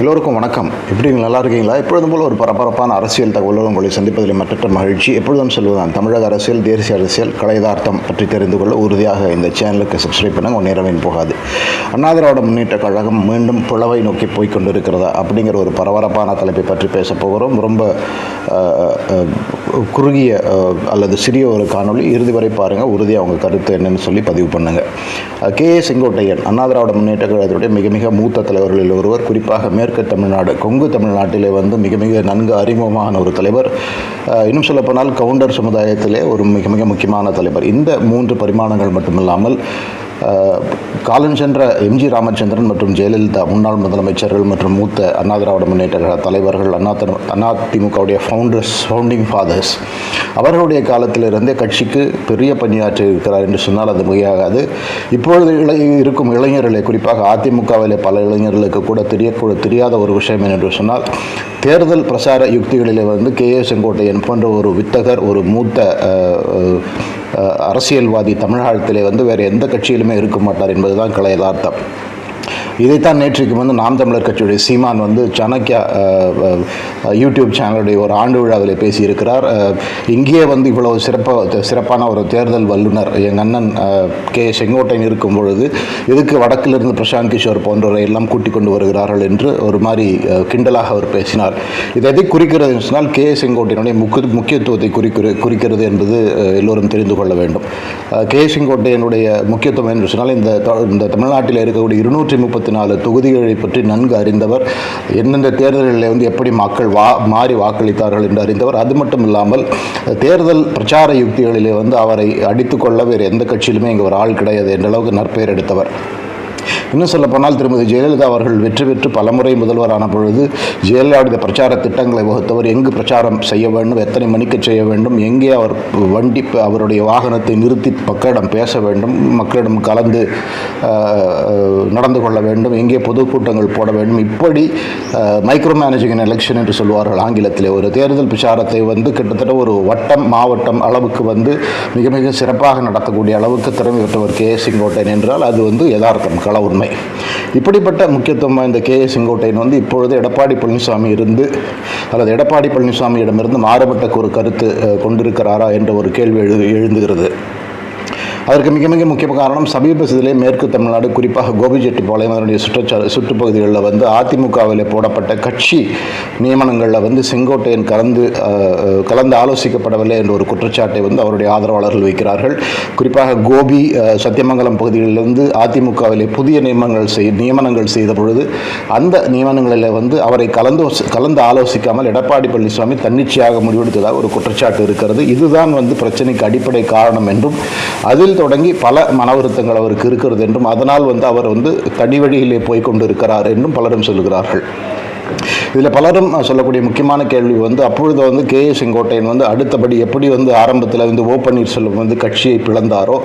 எல்லோருக்கும் வணக்கம். எப்படி நல்லா இருக்கீங்களா? எப்பொழுதும் போல் ஒரு பரபரப்பான அரசியல் தகவலோடு உங்களை சந்திப்பதில் மற்ற மகிழ்ச்சி. எப்பொழுதும் சொல்வதுதான். தமிழக அரசியல் தேசிய அரசியல் கலைதார்த்தம் பற்றி தெரிந்து கொள்ள உறுதியாக இந்த சேனலுக்கு சப்ஸ்கிரைப் பண்ணுங்க. உன் போகாது. அண்ணாதிராவிட முன்னேற்ற கழகம் மீண்டும் புலவை நோக்கி போய் கொண்டிருக்கிறதா அப்படிங்கிற ஒரு பரபரப்பான தலைப்பை பற்றி பேச போகிறோம். ரொம்ப குறுகிய அல்லது சிறிய ஒரு காணொளி இறுதி வரை பாருங்கள் உறுதியாக அவங்க கருத்து என்னன்னு சொல்லி பதிவு பண்ணுங்கள் கே. ஏ. செங்கோட்டையன் அண்ணா திராவிட முன்னேற்ற கழகத்துடைய மிக மிக மூத்த தலைவர்களில் ஒருவர். குறிப்பாக மேற்கு தமிழ்நாடு கொங்கு தமிழ்நாட்டிலே வந்து மிக மிக நன்கு அறிமுகமான ஒரு தலைவர். இன்னும் சொல்லப்போனால் கவுண்டர் சமுதாயத்திலே ஒரு மிக மிக முக்கியமான தலைவர். இந்த மூன்று பரிமாணங்கள் மட்டுமில்லாமல் அஹ், காலஞ்சென்ற எம்ஜி ராமச்சந்திரன் மற்றும் ஜெயலலிதா முன்னாள் முதலமைச்சர்கள் மற்றும் மூத்த அண்ணா திராவிட முன்னேற்ற கழக தலைவர்கள் அண்ணா அதிமுகவுடைய அண்ணா திமுகவுடைய ஃபவுண்டர்ஸ் ஃபவுண்டிங் ஃபாதர்ஸ் அவர்களுடைய காலத்திலிருந்தே கட்சிக்கு பெரிய பணியாற்றி இருக்கிறார் என்று சொன்னால் அது மிகையாகாது. இப்பொழுது இளை இருக்கும் இளைஞர்களை குறிப்பாக அதிமுகவிலே பல இளைஞர்களுக்கு கூட தெரியக்கூட தெரியாத ஒரு விஷயம் என்று சொன்னால் தேர்தல் பிரச்சார யுக்திகளிலே வந்து கே ஏ செங்கோட்டையன் போன்ற ஒரு வித்தகர் ஒரு மூத்த அரசியல்வாதி தமிழகத்திலே வந்து வேறு எந்த கட்சியிலுமே இருக்க மாட்டார் என்பதுதான் கலை யதார்த்தம். இதைத்தான் நேற்றைக்கு வந்து நாம் தமிழர் கட்சியுடைய சீமான் வந்து சனக்கியா யூடியூப் சேனலுடைய ஒரு ஆண்டு விழாவில் பேசியிருக்கிறார். இங்கே இங்கேயே வந்து இவ்வளவு சிறப்பாக சிறப்பான ஒரு தேர்தல் வல்லுனர் எங்கள் அண்ணன் கே செங்கோட்டையன் இருக்கும் பொழுது இதுக்கு வடக்கிலிருந்து பிரசாந்த் கிஷோர் போன்றவரை எல்லாம் கூட்டிக் கொண்டு வருகிறார்கள் என்று ஒரு மாதிரி கிண்டலாக அவர் பேசினார். இது எதை குறிக்கிறது என்று சொன்னால் கே செங்கோட்டையனுடைய முக்கிய முக்கியத்துவத்தை குறிக்கிற குறிக்கிறது என்பது எல்லோரும் தெரிந்து கொள்ள வேண்டும். கே செங்கோட்டையனுடைய முக்கியத்துவம் என்று சொன்னால் இந்த இந்த தமிழ்நாட்டில் இருக்கக்கூடிய இருநூற்றி முப்பத்தி நாலு தொகுதிகளை பற்றி நன்கு அறிந்தவர் எந்தெந்த தேர்தல்களில் வந்து எப்படி மக்கள் வா மாறி வாக்களித்தார்கள் என்று அறிந்தவர் அது மட்டும் இல்லாமல் தேர்தல் பிரச்சார யுக்திகளிலே வந்து அவரை அடித்துக்கொள்ள வேறு எந்த கட்சியிலுமே இங்கே ஒரு ஆள் கிடையாது என்ற அளவுக்கு நற்பெயர் எடுத்தவர். இன்னும் சொல்ல போனால் திருமதி ஜெயலலிதா அவர்கள் வெற்றி பெற்று பலமுறை முதல்வரான பொழுது ஜெயலலிதாவுடைய பிரச்சார திட்டங்களை வகுத்தவர் எங்கு பிரச்சாரம் செய்ய வேண்டும் எத்தனை மணிக்கு செய்ய வேண்டும் எங்கே அவர் வண்டி அவருடைய வாகனத்தை நிறுத்தி மக்களிடம் பேச வேண்டும் மக்களிடம் கலந்து நடந்து கொள்ள வேண்டும் எங்கே பொதுக்கூட்டங்கள் போட வேண்டும். இப்படி மைக்ரோ மேனேஜிங் எலெக்ஷன் என்று சொல்வார்கள் ஆங்கிலத்திலே. ஒரு தேர்தல் பிரச்சாரத்தை வந்து கிட்டத்தட்ட ஒரு வட்டம் மாவட்டம் அளவுக்கு வந்து மிக மிக சிறப்பாக நடத்தக்கூடிய அளவுக்கு திறமை பெற்றவர் கே சிங்கோட்டன் என்றால் அது வந்து யதார்த்தம் கள தன்மை இப்படிப்பட்ட முக்கியத்துவம் வாய்ந்த கே ஏ செங்கோட்டையன் வந்து இப்பொழுது எடப்பாடி பழனிசாமி இருந்து அல்லது எடப்பாடி பழனிசாமியிடமிருந்து மாறுபட்ட ஒரு கருத்து கொண்டிருக்கிறாரா என்ற ஒரு கேள்வி எழு எழுந்துகிறது. அதற்கு மிக மிக முக்கிய காரணம் சமீபத்திலே மேற்கு தமிழ்நாடு குறிப்பாக கோபிச்செட்டிப்பாளையம் அதனுடைய சுற்றுச்சா சுற்றுப்பகுதிகளில் வந்து அதிமுகவில் போடப்பட்ட கட்சி நியமனங்களில் வந்து செங்கோட்டையன் கலந்து கலந்து ஆலோசிக்கப்படவில்லை என்ற ஒரு குற்றச்சாட்டை வந்து அவருடைய ஆதரவாளர்கள் வைக்கிறார்கள். குறிப்பாக கோபி சத்தியமங்கலம் பகுதிகளிலிருந்து அதிமுகவிலே புதிய நியமனங்கள் செய் நியமனங்கள் செய்த பொழுது அந்த நியமனங்களில் வந்து அவரை கலந்து கலந்து ஆலோசிக்காமல் எடப்பாடி பழனிசாமி தன்னிச்சையாக முடிவெடுத்ததாக ஒரு குற்றச்சாட்டு இருக்கிறது. இதுதான் வந்து பிரச்சனைக்கு அடிப்படை காரணம் என்றும் அதில் தொடங்கி பல மன வருத்தங்கள் அவருக்கு இருக்கிறது என்றும் அதனால் வந்து அவர் வந்து தனி வழியிலே போய்கொண்டு இருக்கிறார் என்றும் பலரும் சொல்கிறார்கள் இதில் பலரும் சொல்லக்கூடிய முக்கியமான கேள்வி வந்து அப்பொழுது வந்து கே ஏ செங்கோட்டையன் வந்து அடுத்தபடி எப்படி வந்து ஆரம்பத்தில் வந்து ஓ பன்னீர்செல்வம் வந்து கட்சியை பிளந்தாரோ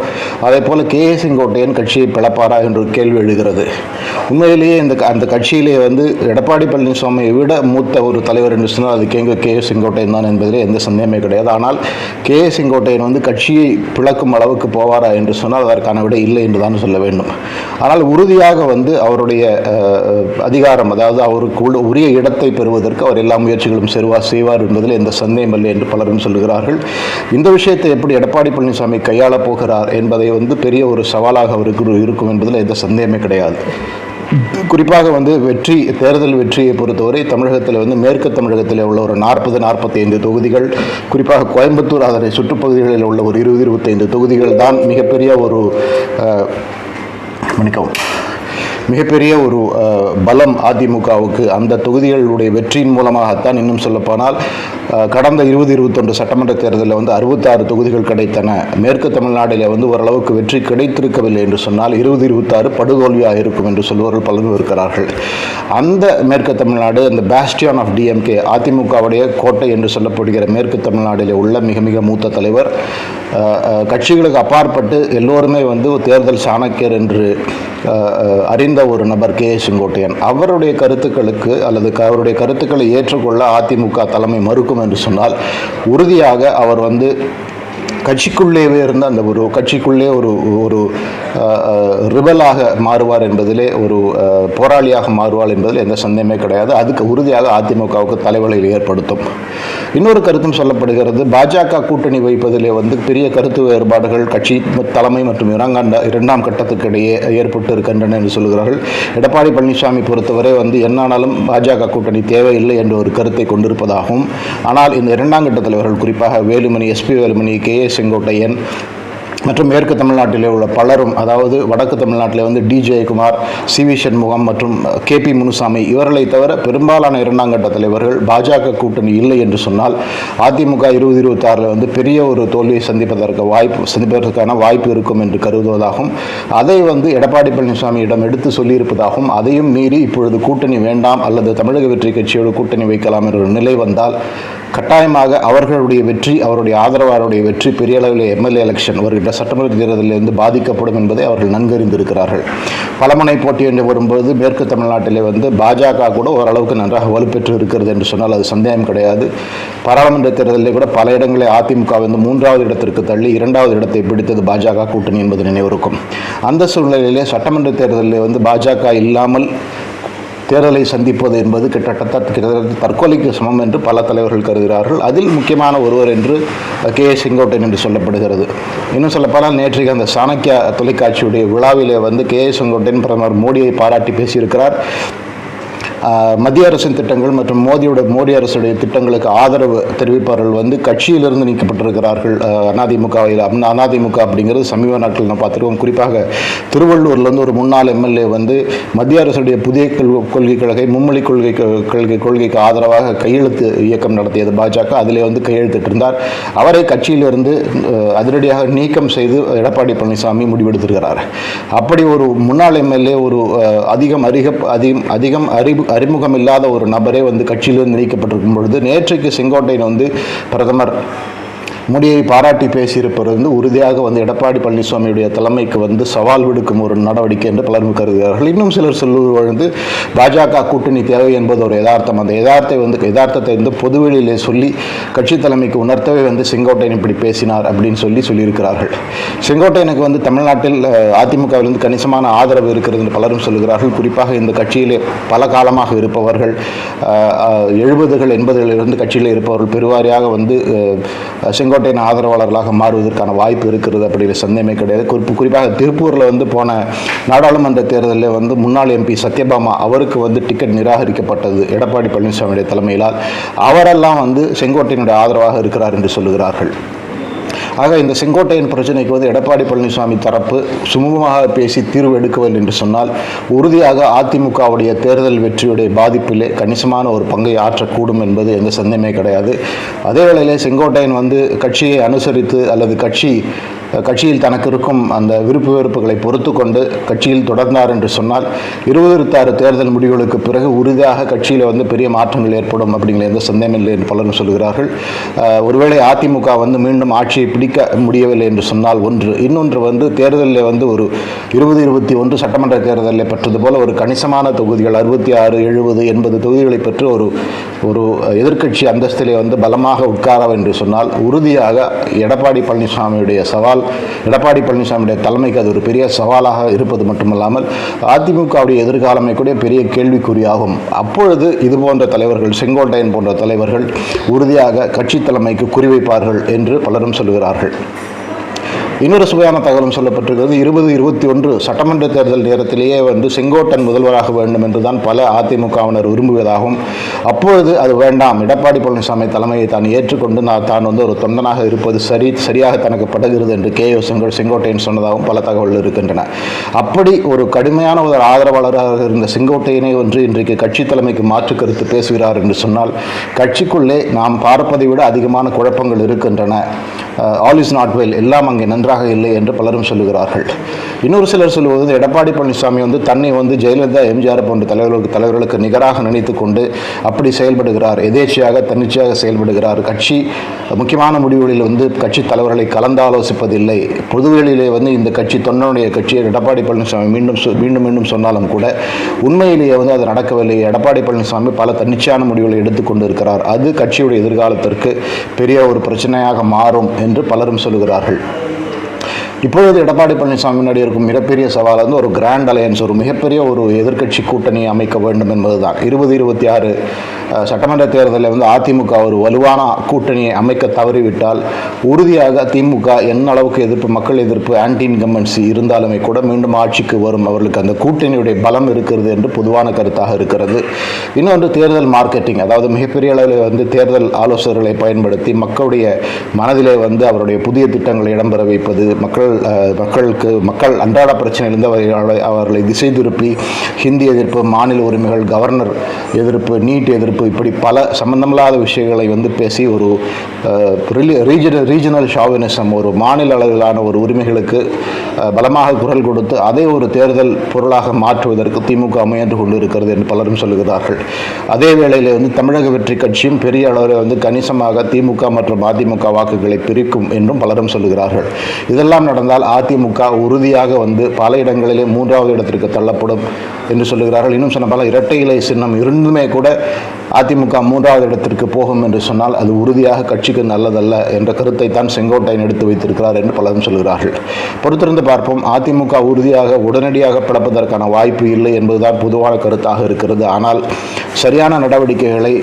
அதே போல் கே ஏ செங்கோட்டையன் கட்சியை பிளப்பாரா என்ற கேள்வி எழுகிறது. உண்மையிலேயே இந்த அந்த கட்சியிலே வந்து எடப்பாடி பழனிசாமியை விட மூத்த ஒரு தலைவர் என்று சொன்னால் அது கேங்க கே ஏ செங்கோட்டையன் தான் என்பதிலே எந்த சந்தேகமே கிடையாது. ஆனால் கே ஏ செங்கோட்டையன் வந்து கட்சியை பிளக்கும் அளவுக்கு போவாரா என்று சொன்னால் அதற்கான விட இல்லை என்று தான் சொல்ல வேண்டும். ஆனால் உறுதியாக வந்து அவருடைய அதிகாரம் அதாவது அவருக்கு உரிய இடத்தை பெறுவதற்கு அவர் எல்லா முயற்சிகளும் செருவா செய்வார் என்பதில் எந்த சந்தேகம் இல்லை என்று பலரும் சொல்கிறார்கள் இந்த விஷயத்தை எப்படி எடப்பாடி பழனிசாமி கையாளப் போகிறார் என்பதை வந்து பெரிய ஒரு சவாலாக அவருக்கு இருக்கும் என்பதில் எந்த சந்தேகமே கிடையாது. குறிப்பாக வந்து வெற்றி தேர்தல் வெற்றியை பொறுத்தவரை தமிழகத்தில் வந்து மேற்கு தமிழகத்தில் உள்ள ஒரு நாற்பது நாற்பத்தி ஐந்து தொகுதிகள் குறிப்பாக கோயம்புத்தூர் அதனை சுற்றுப்பகுதிகளில் உள்ள ஒரு இருபது இருபத்தைந்து தொகுதிகள் தான் மிகப்பெரிய ஒரு மன்னிக்கவும். மிகப்பெரிய ஒரு பலம் அதிமுகவுக்கு அந்த தொகுதிகளுடைய வெற்றியின் மூலமாகத்தான் இன்னும் சொல்லப்போனால் கடந்த இருபது இருபத்தொன்று சட்டமன்ற தேர்தலில் வந்து அறுபத்தாறு தொகுதிகள் கிடைத்தன. மேற்கு தமிழ்நாட்டில் வந்து ஓரளவுக்கு வெற்றி கிடைத்திருக்கவில்லை என்று சொன்னால் இருபது இருபத்தாறு படுதோல்வியாக இருக்கும் என்று சொல்பவர்கள் பலரும் இருக்கிறார்கள். அந்த மேற்கு தமிழ்நாடு அந்த பேஸ்டியான் ஆஃப் டிஎம்கே அதிமுகவுடைய கோட்டை என்று சொல்லப்படுகிற மேற்கு தமிழ்நாட்டில் உள்ள மிக மிக மூத்த தலைவர். கட்சிகளுக்கு அப்பாற்பட்டு எல்லோருமே வந்து தேர்தல் சாணக்கியர் என்று அஹ், தெரிந்த ஒரு நபர் கே. செங்கோட்டையன். அவருடைய கருத்துக்களுக்கு அல்லது அவருடைய கருத்துக்களை ஏற்றுக்கொள்ள அதிமுக தலைமை மறுக்கும் என்று சொன்னால் உறுதியாக அவர் வந்து கட்சிக்குள்ளேவே இருந்த அந்த ஒரு கட்சிக்குள்ளே ஒரு ஒரு ரிபலாக மாறுவார் என்பதிலே ஒரு போராளியாக மாறுவார் என்பதில் எந்த சந்தேகமே கிடையாது. அதுக்கு உறுதியாக அதிமுகவுக்கு தலைவலியில் ஏற்படுத்தும். இன்னொரு கருத்தும் சொல்லப்படுகிறது. பாஜக கூட்டணி வைப்பதிலே வந்து பெரிய கருத்து வேறுபாடுகள் கட்சி தலைமை மற்றும் இரண்டாண்ட இரண்டாம் கட்டத்துக்கு இடையே ஏற்பட்டு இருக்கின்றன என்று சொல்கிறார்கள். எடப்பாடி பழனிசாமி பொறுத்தவரை வந்து என்னானாலும் பாஜக கூட்டணி தேவையில்லை என்ற ஒரு கருத்தை கொண்டிருப்பதாகவும் ஆனால் இந்த இரண்டாம் கட்ட தலைவர்கள் குறிப்பாக வேலுமணி எஸ்பி வேலுமணி கே செங்கோட்டையன் மற்றும் மேற்கு தமிழ்நாட்டிலே உள்ள பலரும் அதாவது வடக்கு தமிழ்நாட்டிலே வந்து D. Jayakumar C. V. Shanmugam மற்றும் கே. பி. முனுசாமி இவர்களை தவிர பெரும்பாலான இரண்டாம் கட்ட தலைவர்கள் பாஜக கூட்டணி இல்லை என்று சொன்னால் அதிமுக இருபது இருபத்தாறில் வந்து பெரிய ஒரு தோல்வியை சந்திப்பதற்கு வாய்ப்பு சந்திப்பதற்கான வாய்ப்பு இருக்கும் என்று கருதுவதாகவும் அதை வந்து எடப்பாடி பழனிசாமியிடம் எடுத்து சொல்லியிருப்பதாகவும் அதையும் மீறி இப்பொழுது கூட்டணி வேண்டாம் அல்லது தமிழக வெற்றி கட்சியோடு கூட்டணி வைக்கலாம் என்ற நிலை வந்தால் கட்டாயமாக அவர்களுடைய வெற்றி அவருடைய ஆதரவாளருடைய வெற்றி பெரிய அளவில் எம்எல்ஏ எலெக்ஷன் வருகின்ற சட்டமன்ற தேர்தலிலிருந்து பாதிக்கப்படும் என்பதை அவர்கள் நன்கறிந்திருக்கிறார்கள். பலமுனை போட்டி என்று வரும்போது மேற்கு தமிழ்நாட்டிலே வந்து பாஜக கூட ஓரளவுக்கு நன்றாக வலுப்பெற்று இருக்கிறது என்று சொன்னால் அது சந்தேகம் கிடையாது. பாராளுமன்ற தேர்தலில் கூட பல இடங்களில் அதிமுக வந்து மூன்றாவது இடத்திற்கு தள்ளி இரண்டாவது இடத்தை பிடித்தது பாஜக கூட்டணி என்பது நினைவிருக்கும். அந்த சூழ்நிலையிலே சட்டமன்ற தேர்தலில் வந்து பாஜக இல்லாமல் தேர்தலை சந்திப்பது என்பது கிட்டத்தட்ட கிட்டத்தட்ட தற்கொலைக்கு சமம் என்று பல தலைவர்கள் கருதுகிறார்கள். அதில் முக்கியமான ஒருவர் என்று கே ஏ செங்கோட்டையன் என்று சொல்லப்படுகிறது. இன்னும் சொல்லப்போனால் நேற்றைக்கு அந்த சாணக்கியா தொலைக்காட்சியுடைய விழாவிலே வந்து கே ஏ செங்கோட்டையன் பிரதமர் மோடியை பாராட்டி பேசியிருக்கிறார். மத்திய அரசின் திட்டங்கள் மற்றும் மோடியோட மோடி அரசுடைய திட்டங்களுக்கு ஆதரவு தெரிவிப்பவர்கள் வந்து கட்சியிலிருந்து நீக்கப்பட்டிருக்கிறார்கள். ஆஹ், அதிமுகவில் அதிமுக அப்படிங்கிறது சமீப நாட்கள் நான் பார்த்துருக்கோம். குறிப்பாக திருவள்ளூர்லேருந்து ஒரு முன்னாள் எம்எல்ஏ வந்து மத்திய அரசுடைய புதிய கொள்- கொள்கை கழகை மும்மொழி கொள்கை கொள்கை கொள்கைக்கு ஆதரவாக கையெழுத்து இயக்கம் நடத்தியது பாஜக. அதிலே வந்து கையெழுத்திட்டிருந்தார் அவரை கட்சியிலிருந்து அதிரடியாக நீக்கம் செய்து எடப்பாடி பழனிசாமி முடிவெடுத்திருக்கிறார். அப்படி ஒரு முன்னாள் எம்எல்ஏ ஒரு அதிகம் அறிக அதிகம் அதிகம் அறிவு அறிமுகம் இல்லாத ஒரு நபரே வந்து கட்சியிலிருந்து நீக்கப்பட்டிருக்கும் பொழுது நேற்றைக்கு செங்கோட்டையன் வந்து பிரதமர் மோடியை பாராட்டி பேசியிருப்பது வந்து உறுதியாக வந்து எடப்பாடி பழனிசாமியுடைய தலைமைக்கு வந்து சவால் விடுக்கும் ஒரு நடவடிக்கை என்று பலரும் கருதுகிறார்கள். இன்னும் சிலர் சொல்லுவது வந்து பாஜக கூட்டணி தேவை என்பது ஒரு யதார்த்தம். அந்த யதார்த்தை வந்து யதார்த்தத்தை வந்து பொதுவெளியிலே சொல்லி கட்சி தலைமைக்கு உணர்த்தவே வந்து செங்கோட்டையன் இப்படி பேசினார் அப்படின்னு சொல்லி சொல்லியிருக்கிறார்கள். செங்கோட்டையனுக்கு வந்து தமிழ்நாட்டில் அதிமுகவிலிருந்து கணிசமான ஆதரவு இருக்கிறது என்று பலரும் சொல்லுகிறார்கள். குறிப்பாக இந்த கட்சியிலே பல காலமாக இருப்பவர்கள் எழுபதுகள் எண்பதுகளிலிருந்து கட்சியில் இருப்பவர்கள் பெருவாரியாக வந்து செங்கோ செங்கோட்டையின் ஆதரவாளர்களாக மாறுவதற்கான வாய்ப்பு இருக்கிறது அப்படிங்கிற சந்தேகமே கிடையாது. குறிப்பு குறிப்பாக திருப்பூரில் வந்து போன நாடாளுமன்ற தேர்தலில் வந்து முன்னாள் எம்பி சத்யபாமா அவருக்கு வந்து டிக்கெட் நிராகரிக்கப்பட்டது. எடப்பாடி பழனிசாமியுடைய தலைமையிலால். அவரெல்லாம் வந்து செங்கோட்டையினுடைய ஆதரவாக இருக்கிறார் என்று சொல்லுகிறார்கள். ஆக இந்த செங்கோட்டையன் பிரச்சனைக்கு வந்து எடப்பாடி பழனிசாமி தரப்பு சுமூகமாக பேசி தீர்வு எடுக்கவில்லை என்று சொன்னால் உறுதியாக அதிமுகவுடைய தேர்தல் வெற்றியுடைய பாதிப்பிலே கணிசமான ஒரு பங்கை ஆற்றக்கூடும் என்பது எந்த சந்தேகமே கிடையாது. அதே வேளையிலே செங்கோட்டையன் வந்து கட்சியை அனுசரித்து அல்லது கட்சி கட்சியில் தனக்கு இருக்கும் அந்த விருப்பு வெறுப்புகளை பொறுத்து கொண்டு கட்சியில் தொடர்ந்தார் என்று சொன்னால் இருபத்தாறு தேர்தல் முடிவுகளுக்கு பிறகு உறுதியாக கட்சியில் வந்து பெரிய மாற்றங்கள் ஏற்படும் அப்படிங்கிற எந்த சந்தேகம் இல்லை என்று பலரும் சொல்கிறார்கள் ஒருவேளை அதிமுக வந்து மீண்டும் ஆட்சியை பிடிக்க முடியவில்லை என்று சொன்னால் ஒன்று. இன்னொன்று வந்து தேர்தலில் வந்து ஒரு இருபது இருபத்தி ஒன்று சட்டமன்ற தேர்தலில் பெற்றது போல ஒரு கணிசமான தொகுதிகள் அறுபத்தி ஆறு எழுபது எண்பது தொகுதிகளை பெற்று ஒரு ஒரு எதிர்க்கட்சி அந்தஸ்திலே வந்து பலமாக உட்கார என்று சொன்னால் உறுதியாக எடப்பாடி பழனிசாமியுடைய சவால் எடப்பாடி பழனிசாமியுடைய தலைமைக்கு அது ஒரு பெரிய சவாலாக இருப்பது மட்டுமல்லாமல் அதிமுகவுடைய எதிர்காலமே கூட பெரிய கேள்விக்குறியாகும். அப்பொழுது இது போன்ற தலைவர்கள் செங்கோட்டையன் போன்ற தலைவர்கள் உறுதியாக கட்சி தலைமைக்கு குறிவைப்பார்கள் என்று பலரும் சொல்கிறார்கள் இன்னொரு சுவையான தகவலும் சொல்லப்பட்டிருக்கிறது. இருபது இருபத்தி ஒன்று சட்டமன்ற தேர்தல் நேரத்திலேயே வந்து செங்கோட்டன் முதல்வராக வேண்டும் என்றுதான் பல அதிமுகவினர் விரும்புவதாகவும் அப்பொழுது அது வேண்டாம் எடப்பாடி பழனிசாமி தலைமையை தான் ஏற்றுக்கொண்டு நான் தான் வந்து ஒரு தொண்டனாக இருப்பது சரி சரியாக தனக்கு படுகிறது என்று கே செங்கோ செங்கோட்டையன் சொன்னதாகவும் பல தகவல்கள் இருக்கின்றன. அப்படி ஒரு கடுமையான ஒரு ஆதரவாளராக இருந்த செங்கோட்டையனை ஒன்று இன்றைக்கு கட்சி தலைமைக்கு மாற்று கருத்து பேசுகிறார் என்று சொன்னால் கட்சிக்குள்ளே நாம் பார்ப்பதை விட அதிகமான குழப்பங்கள் இருக்கின்றன. ஆல் இஸ் நாட் வெல் எல்லாம் அங்கே நன்றாக நன்றாக இல்லை என்று பலரும் சொல்லுகிறார்கள். இன்னொரு சிலர் சொல்லுவது எடப்பாடி பழனிசாமி வந்து தன்னை வந்து ஜெயலலிதா எம்ஜிஆர் போன்ற தலைவர்களுக்கு தலைவர்களுக்கு நிகராக நினைத்து கொண்டு அப்படி செயல்படுகிறார். எதேச்சியாக தன்னிச்சையாக செயல்படுகிறார். கட்சி முக்கியமான முடிவுகளில் வந்து கட்சி தலைவர்களை கலந்தாலோசிப்பதில்லை பொதுவெளியிலே வந்து இந்த கட்சி தொண்டனுடைய கட்சியை எடப்பாடி பழனிசாமி மீண்டும் மீண்டும் மீண்டும் சொன்னாலும் கூட உண்மையிலேயே வந்து அது நடக்கவில்லை. எடப்பாடி பழனிசாமி பல தன்னிச்சையான முடிவுகளை எடுத்துக்கொண்டு இருக்கிறார் அது கட்சியுடைய எதிர்காலத்திற்கு பெரிய ஒரு பிரச்சனையாக மாறும் என்று பலரும் சொல்லுகிறார்கள். இப்பொழுது எடப்பாடி பழனிசாமி முன்னாடி இருக்கும் மிகப்பெரிய சவால் வந்து ஒரு கிராண்ட் அலையன்ஸ் ஒரு மிகப்பெரிய ஒரு எதிர்க்கட்சி கூட்டணி அமைக்க வேண்டும் என்பதுதான். இருபது இருபத்தி ஆறு சட்டமன்ற தேர்தலில் வந்து அதிமுக ஒரு வலுவான கூட்டணியை அமைக்க தவறிவிட்டால் உறுதியாக திமுக என்ன அளவுக்கு எதிர்ப்பு மக்கள் எதிர்ப்பு ஆன்டி இன்கம்பன்சி இருந்தாலுமே கூட மீண்டும் ஆட்சிக்கு வரும். அவர்களுக்கு அந்த கூட்டணியுடைய பலம் இருக்கிறது என்று பொதுவான கருத்தாக இருக்கிறது. இன்னொன்று தேர்தல் மார்க்கெட்டிங் அதாவது மிகப்பெரிய அளவில் வந்து தேர்தல் ஆலோசகர்களை பயன்படுத்தி மக்களுடைய மனதிலே வந்து அவருடைய புதிய திட்டங்களை இடம்பெற வைப்பது மக்கள் மக்கள் மக்களுக்கு மக்கள் அன்றாட பிரச்சனையிலிருந்து அவர்களை அவர்களை திசை திருப்பி ஹிந்தி எதிர்ப்பு மாநில உரிமைகள் கவர்னர் எதிர்ப்பு நீட் எதிர்ப்பு இப்படி பல சம்பந்தமில்லாத விஷயங்களை வந்து பேசி ஒரு ரீஜனல் ரீஜனல் ஷாவினிசம் ஒரு மாநில அளவிலான ஒரு உரிமைகளுக்கு பலமாக குரல் கொடுத்து அதை ஒரு தேர்தல் பொருளாக மாற்றுவதற்கு திமுக முயன்று கொண்டு இருக்கிறது என்று பலரும் சொல்லுகிறார்கள். அதே வேளையில் வந்து தமிழக வெற்றி கட்சியும் பெரிய அளவில் வந்து கணிசமாக திமுக மற்றும் அதிமுக வாக்குகளை பிரிக்கும் என்றும் பலரும் சொல்லுகிறார்கள். இதெல்லாம் நடந்தால் அதிமுக உறுதியாக வந்து பல இடங்களிலே மூன்றாவது இடத்திற்கு தள்ளப்படும். என்று சொல்லுகிறார்கள். இன்னும் சொன்ன பல இரட்டை இலை சின்னம் இருந்துமே கூட அதிமுக மூன்றாவது இடத்திற்கு போகும் என்று சொன்னால் அது உறுதியாக கட்சிக்கு நல்லதல்ல என்ற கருத்தை தான் செங்கோட்டையன் எடுத்து வைத்திருக்கிறார் என்று பலரும் சொல்கிறார்கள் பொறுத்திருந்து பார்ப்போம். அதிமுக உறுதியாக உடனடியாக பிளப்பதற்கான வாய்ப்பு இல்லை என்பதுதான் பொதுவான கருத்தாக இருக்கிறது. ஆனால் சரியான நடவடிக்கைகளை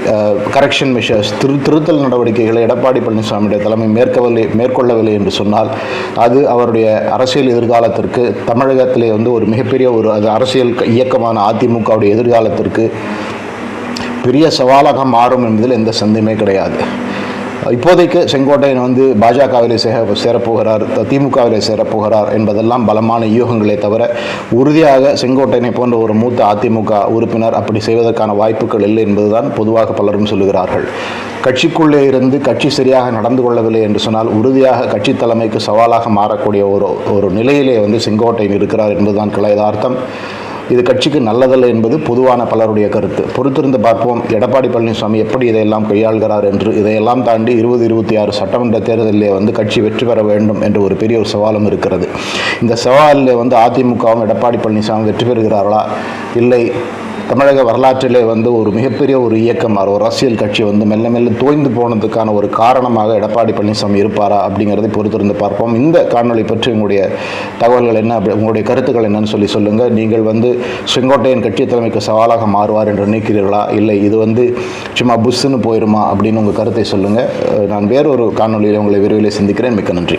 கரெக்ஷன் மெஷர்ஸ் திரு திருத்தல் நடவடிக்கைகளை எடப்பாடி பழனிசாமியுடைய தலைமை மேற்கவில்லை மேற்கொள்ளவில்லை என்று சொன்னால் அது அவருடைய அரசியல் எதிர்காலத்திற்கு தமிழகத்திலே வந்து ஒரு மிகப்பெரிய ஒரு அது அரசியல் இயக்கமான அதிமுகவுடைய எதிர்காலத்திற்கு பெரிய சவாலாக மாறும் என்பதில் எந்த சந்தேகமே கிடையாது. இப்போதைக்கு செங்கோட்டையன் வந்து பாஜகவிலே சேர சேரப்போகிறார் திமுகவிலே சேரப்போகிறார் என்பதெல்லாம் பலமான யூகங்களே தவிர உறுதியாக செங்கோட்டையனை போன்ற ஒரு மூத்த அதிமுக உறுப்பினர் அப்படி செய்வதற்கான வாய்ப்புகள் இல்லை என்பதுதான் பொதுவாக பலரும் சொல்லுகிறார்கள். கட்சிக்குள்ளே இருந்து கட்சி சரியாக நடந்து கொள்ளவில்லை என்று சொன்னால் உறுதியாக கட்சி தலைமைக்கு சவாலாக மாறக்கூடிய ஒரு ஒரு நிலையிலே வந்து செங்கோட்டையன் இருக்கிறார் என்பதுதான் கிளை யதார்த்தம். இது கட்சிக்கு நல்லதல்ல என்பது பொதுவான பலருடைய கருத்து. பொறுத்திருந்து பார்ப்போம் எடப்பாடி பழனிசாமி எப்படி இதையெல்லாம் கையாள்கிறார் என்று. இதையெல்லாம் தாண்டி இருபது இருபத்தி ஆறு சட்டமன்ற தேர்தலிலே வந்து கட்சி வெற்றி பெற வேண்டும் என்ற ஒரு பெரிய ஒரு சவாலும் இருக்கிறது. இந்த சவாலில் வந்து அதிமுகவும் எடப்பாடி பழனிசாமி வெற்றி பெறுகிறார்களா? இல்லை. தமிழக வரலாற்றிலே வந்து ஒரு மிகப்பெரிய ஒரு இயக்கம் ஒரு அரசியல் கட்சி வந்து மெல்ல மெல்ல தோய்ந்து போனதுக்கான ஒரு காரணமாக எடப்பாடி பழனிசாமி இருப்பாரா அப்படிங்கிறதை பொறுத்திருந்து பார்ப்போம். இந்த காணொலி பற்றி உங்களுடைய தகவல்கள் என்ன அப்படி உங்களுடைய கருத்துக்கள் என்னன்னு சொல்லி சொல்லுங்கள் நீங்கள் வந்து செங்கோட்டையன் கட்சி தலைமைக்கு சவாலாக மாறுவார் என்று நினைக்கிறீர்களா? இல்லை இது வந்து சும்மா புஷ்ஷுன்னு போயிருமா அப்படின்னு உங்கள் கருத்தை சொல்லுங்கள் நான் வேறொரு காணொளியில் உங்களை விரைவில் சந்திக்கிறேன். மிக்க நன்றி.